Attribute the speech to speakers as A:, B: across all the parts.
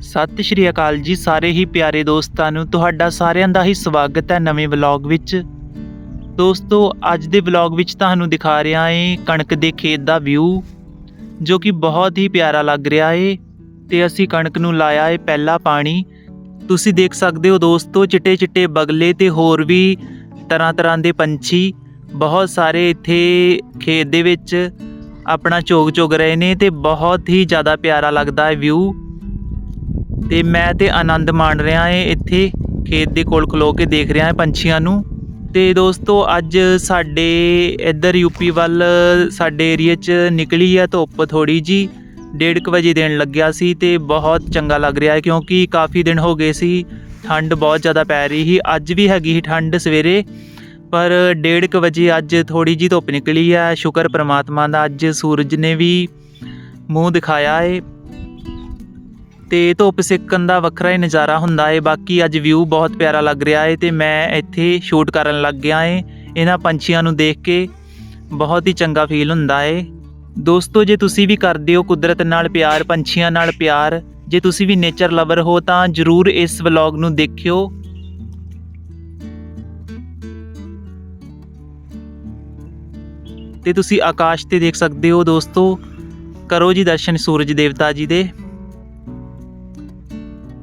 A: ਸਤਿ ਸ਼੍ਰੀ ਅਕਾਲ ਜੀ ਸਾਰੇ ਹੀ ਪਿਆਰੇ ਦੋਸਤਾਂ ਨੂੰ। ਤੁਹਾਡਾ ਸਾਰਿਆਂ ਦਾ ਹੀ ਸਵਾਗਤ ਹੈ ਨਵੇਂ ਵਲੌਗ ਵਿੱਚ। ਦੋਸਤੋ, ਅੱਜ ਦੇ ਵਲੌਗ ਵਿੱਚ ਤੁਹਾਨੂੰ ਦਿਖਾ ਰਿਹਾ ਏ ਕਣਕ ਦੇ ਖੇਤ ਦਾ ਵਿਊ, ਜੋ ਕਿ ਬਹੁਤ ਹੀ ਪਿਆਰਾ ਲੱਗ ਰਿਹਾ ਏ ਤੇ ਅਸੀਂ ਕਣਕ ਨੂੰ ਲਾਇਆ ਏ ਪਹਿਲਾ ਪਾਣੀ। ਤੁਸੀਂ ਦੇਖ ਸਕਦੇ ਹੋ ਦੋਸਤੋ ਚਿੱਟੇ ਚਿੱਟੇ ਬਗਲੇ ਤੇ ਹੋਰ ਵੀ ਤਰ੍ਹਾਂ ਤਰ੍ਹਾਂ ਦੇ ਪੰਛੀ। ਬਹੁਤ ਸਾਰੇ ਇੱਥੇ ਖੇਤ ਦੇ ਵਿੱਚ ਆਪਣਾ ਚੋਗ ਚੋਗ ਰਹੇ ਨੇ ਤੇ ਬਹੁਤ ਹੀ ਜ਼ਿਆਦਾ ਪਿਆਰਾ ਲੱਗਦਾ ਹੈ ਵਿਊ। ਤੇ ਮੈਂ ਤੇ ਆਨੰਦ ਮਾਣ ਰਿਹਾ ਏ, ਇੱਥੇ ਖੇਤ ਦੇ ਕੋਲ ਖਲੋ ਕੇ ਦੇਖ ਰਿਹਾ ਹਾਂ ਪੰਛੀਆਂ ਨੂੰ। ਤੇ ਦੋਸਤੋ, ਅੱਜ ਸਾਡੇ ਇੱਧਰ ਯੂਪੀ ਵੱਲ, ਸਾਡੇ ਏਰੀਆ 'ਚ ਨਿਕਲੀ ਹੈ ਧੁੱਪ ਥੋੜੀ ਜੀ 1:30 ਵਜੇ ਦੇਣ ਲੱਗਿਆ ਸੀ ਤੇ ਬਹੁਤ ਚੰਗਾ ਲੱਗ ਰਿਹਾ ਹੈ ਕਿਉਂਕਿ ਕਾਫੀ ਦਿਨ ਹੋ ਗਏ ਸੀ, ਠੰਡ ਬਹੁਤ ਜ਼ਿਆਦਾ ਪੈ ਰਹੀ ਸੀ। ਅੱਜ ਵੀ ਹੈਗੀ ਸੀ ਠੰਡ ਸਵੇਰੇ, ਪਰ 1:30 ਵਜੇ ਅੱਜ ਥੋੜੀ ਜੀ ਧੁੱਪ ਨਿਕਲੀ ਹੈ ਸ਼ੁਕਰ ਪ੍ਰਮਾਤਮਾ ਦਾ, ਅੱਜ ਸੂਰਜ ਨੇ ਵੀ ਮੂੰਹ ਦਿਖਾਇਆ ਏ। ਤੇ ਧੁੱਪ ਸੇਕਣ ਦਾ ਵੱਖਰਾ ਹੀ ਨਜ਼ਾਰਾ ਹੁੰਦਾ ਏ। ਬਾਕੀ ਅੱਜ ਵਿਊ ਬਹੁਤ ਪਿਆਰਾ ਲੱਗ ਰਿਹਾ ਏ ਤੇ ਮੈਂ ਇੱਥੇ ਸ਼ੂਟ ਕਰਨ ਲੱਗ ਗਿਆ ਏ। ਇਹਨਾਂ ਪੰਛੀਆਂ ਨੂੰ ਦੇਖ ਕੇ ਬਹੁਤ ਹੀ ਚੰਗਾ ਫੀਲ ਹੁੰਦਾ ਏ। ਦੋਸਤੋ, ਜੇ ਤੁਸੀਂ ਵੀ ਕਰਦੇ ਹੋ ਕੁਦਰਤ ਨਾਲ ਪਿਆਰ, ਪੰਛੀਆਂ ਨਾਲ ਪਿਆਰ, ਜੇ ਤੁਸੀਂ ਵੀ ਨੇਚਰ ਲਵਰ ਹੋ ਤਾਂ ਜਰੂਰ ਇਸ ਵਲੌਗ ਨੂੰ ਦੇਖਿਓ। ਤੇ ਤੁਸੀਂ ਆਕਾਸ਼ ਤੇ ਦੇਖ ਸਕਦੇ ਹੋ ਦੋਸਤੋ। ਕਰੋ ਜੀ ਦਰਸ਼ਨ ਸੂਰਜ ਦੇਵਤਾ ਜੀ ਦੇ।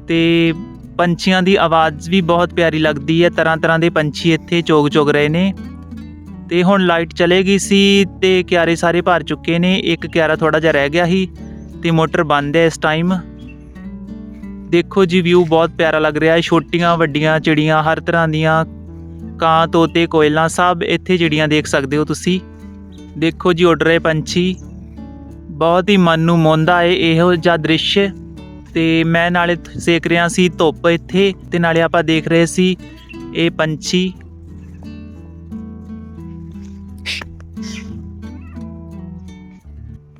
A: ਤੇ ਪੰਛੀਆਂ ਦੀ ਆਵਾਜ਼ ਵੀ ਬਹੁਤ ਪਿਆਰੀ ਲੱਗਦੀ ਹੈ। ਤਰ੍ਹਾਂ ਤਰ੍ਹਾਂ ਦੇ ਪੰਛੀ ਇੱਥੇ ਚੋਗ ਚੋਗ ਰਹੇ ਨੇ। ਤੇ ਹੁਣ ਲਾਈਟ ਚਲੇ ਗਈ ਸੀ ਤੇ ਕਿਆਰੇ ਸਾਰੇ ਭਰ ਚੁੱਕੇ ਨੇ। ਇੱਕ ਕਿਆਰਾ ਥੋੜਾ ਜਿਹਾ ਰਹਿ ਗਿਆ ਸੀ ਤੇ ਮੋਟਰ ਬੰਦ ਹੈ ਇਸ ਟਾਈਮ। ਦੇਖੋ ਜੀ ਵਿਊ ਬਹੁਤ ਪਿਆਰਾ ਲੱਗ ਰਿਹਾ ਹੈ। ਛੋਟੀਆਂ, ਵੱਡੀਆਂ, ਚਿੜੀਆਂ, ਹਰ ਤਰ੍ਹਾਂ ਦੀਆਂ ਕਾਂ, ਤੋਤੇ, ਕੋਇਲਾਂ, ਸਭ ਇੱਥੇ ਚਿੜੀਆਂ ਦੇਖ ਸਕਦੇ ਹੋ ਤੁਸੀਂ। ਦੇਖੋ ਜੀ, ਉੱਡ ਰਹੇ ਪੰਛੀ। ਬਹੁਤ ਹੀ ਮਨ ਨੂੰ ਮੋਹਦਾ ਏ ਇਹੋ ਜਿਹਾ ਦ੍ਰਿਸ਼ ਤੇ ਮੈਂ ਨਾਲੇ ਸੇਕ ਰਿਹਾ ਸੀ, ਧੁੱਪ ਇੱਥੇ ਤੇ ਨਾਲੇ ਆਪਾਂ ਦੇਖ ਰਹੇ ਸੀ ਇਹ ਪੰਛੀ।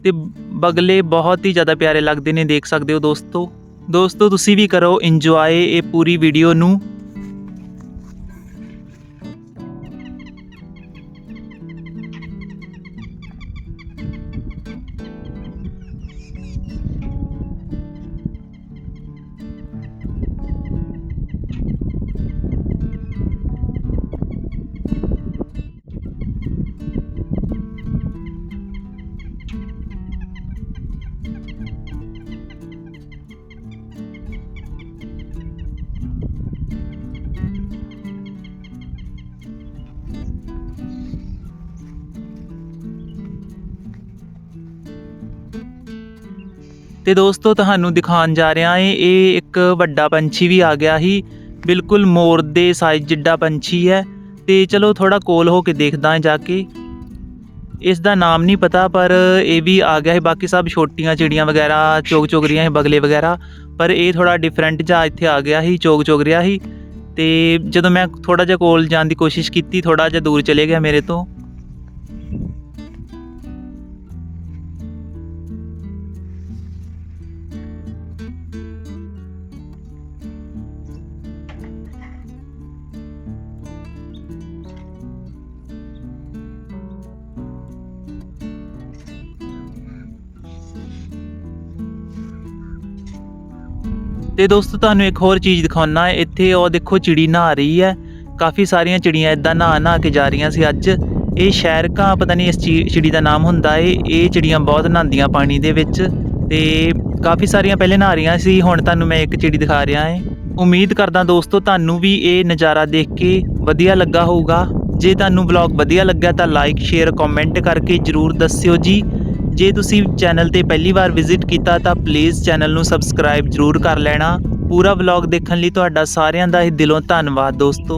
A: ਤੇ ਬਗਲੇ ਬਹੁਤ ਹੀ ਜ਼ਿਆਦਾ ਪਿਆਰੇ ਲੱਗਦੇ ਨੇ, ਦੇਖ ਸਕਦੇ ਹੋ ਦੋਸਤੋ। ਦੋਸਤੋ, ਤੁਸੀਂ ਵੀ ਕਰੋ ਇੰਜੋਏ ਇਹ ਪੂਰੀ ਵੀਡੀਓ ਨੂੰ। ਤੇ ਦੋਸਤੋ, ਤੁਹਾਨੂੰ ਦਿਖਾਉਣ ਜਾ ਰਿਹਾ ਏ ਇਹ ਇੱਕ ਵੱਡਾ ਪੰਛੀ ਵੀ ਆ ਗਿਆ ਸੀ। ਬਿਲਕੁਲ ਮੋਰ ਦੇ ਸਾਈਜ਼ ਜਿੱਡਾ ਪੰਛੀ ਹੈ। ਤੇ ਚਲੋ ਥੋੜਾ ਕੋਲ ਹੋ ਕੇ ਦੇਖਦਾ ਹਾਂ ਜਾ ਕੇ। ਇਸ ਦਾ ਨਾਮ ਨਹੀਂ ਪਤਾ, ਪਰ ਇਹ ਵੀ ਆ ਗਿਆ ਹੈ ਬਾਕੀ ਸਭ ਛੋਟੀਆਂ ਚਿੜੀਆਂ ਵਗੈਰਾ ਚੋਗ ਚੋਗ ਰਹੀਆਂ ਹੈ ਬਗਲੇ ਵਗੈਰਾ। ਪਰ ਇਹ ਥੋੜਾ ਡਿਫਰੈਂਟ ਜਿਹਾ ਇੱਥੇ ਆ ਗਿਆ ਸੀ ਚੋਗ ਚੋਗ ਰਿਹਾ ਸੀ। ਤੇ ਜਦੋਂ ਮੈਂ ਥੋੜਾ ਜਿਹਾ ਕੋਲ ਜਾਣ ਦੀ ਕੋਸ਼ਿਸ਼ ਕੀਤੀ ਥੋੜਾ ਜਿਹਾ ਦੂਰ ਚਲੇ ਗਿਆ ਮੇਰੇ ਤੋਂ। ਤੇ ਦੋਸਤੋ, ਤੁਹਾਨੂੰ ਇੱਕ ਹੋਰ ਚੀਜ਼ ਦਿਖਾਉਣਾ ਹੈ। ਇੱਥੇ ਉਹ ਦੇਖੋ ਚਿੜੀ ਨਹਾ ਰਹੀ ਹੈ। ਕਾਫੀ ਸਾਰੀਆਂ ਚਿੜੀਆਂ ਇਦਾਂ ਨਹਾ ਨਹਾ ਕੇ ਜਾ ਰਹੀਆਂ ਸੀ ਅੱਜ। ਇਹ ਸ਼ਹਿਰ ਸ਼ਹਿਰਕਾ ਪਤਾ ਨਹੀਂ ਇਸ ਚੀ- ਚਿੜੀ ਦਾ ਨਾਮ ਹੁੰਦਾ ਏ। ਇਹ ਚਿੜੀਆਂ ਬਹੁਤ ਨਹਾਉਂਦੀਆਂ ਪਾਣੀ ਦੇ ਵਿੱਚ ਤੇ ਕਾਫੀ ਸਾਰੀਆਂ ਪਹਿਲੇ ਨਹਾ ਰਹੀਆਂ ਸੀ। ਹੁਣ ਤੁਹਾਨੂੰ ਮੈਂ ਇੱਕ ਚਿੜੀ ਦਿਖਾ ਰਿਹਾ ਏ। ਉਮੀਦ ਕਰਦਾ ਦੋਸਤੋ, ਤੁਹਾਨੂੰ ਵੀ ਇਹ ਨਜ਼ਾਰਾ ਦੇਖ ਕੇ ਵਧੀਆ ਲੱਗਾ ਹੋਊਗਾ। ਜੇ ਤੁਹਾਨੂੰ ਵਲੌਗ ਵਧੀਆ ਲੱਗਿਆ ਤਾਂ ਲਾਈਕ ਸ਼ੇਅਰ ਕਮੈਂਟ ਕਰਕੇ ਜਰੂਰ ਦੱਸਿਓ ਜੀ। ਜੇ ਤੁਸੀਂ ਚੈਨਲ ਤੇ ਪਹਿਲੀ ਵਾਰ ਵਿਜ਼ਿਟ ਕੀਤਾ ਤਾਂ ਪਲੀਜ਼ ਚੈਨਲ ਨੂੰ ਸਬਸਕ੍ਰਾਈਬ ਜਰੂਰ ਕਰ ਲੈਣਾ। ਪੂਰਾ ਵਲੌਗ ਦੇਖਣ ਲਈ ਤੁਹਾਡਾ ਸਾਰਿਆਂ ਦਾ ਹੀ ਦਿਲੋਂ ਧੰਨਵਾਦ ਦੋਸਤੋ।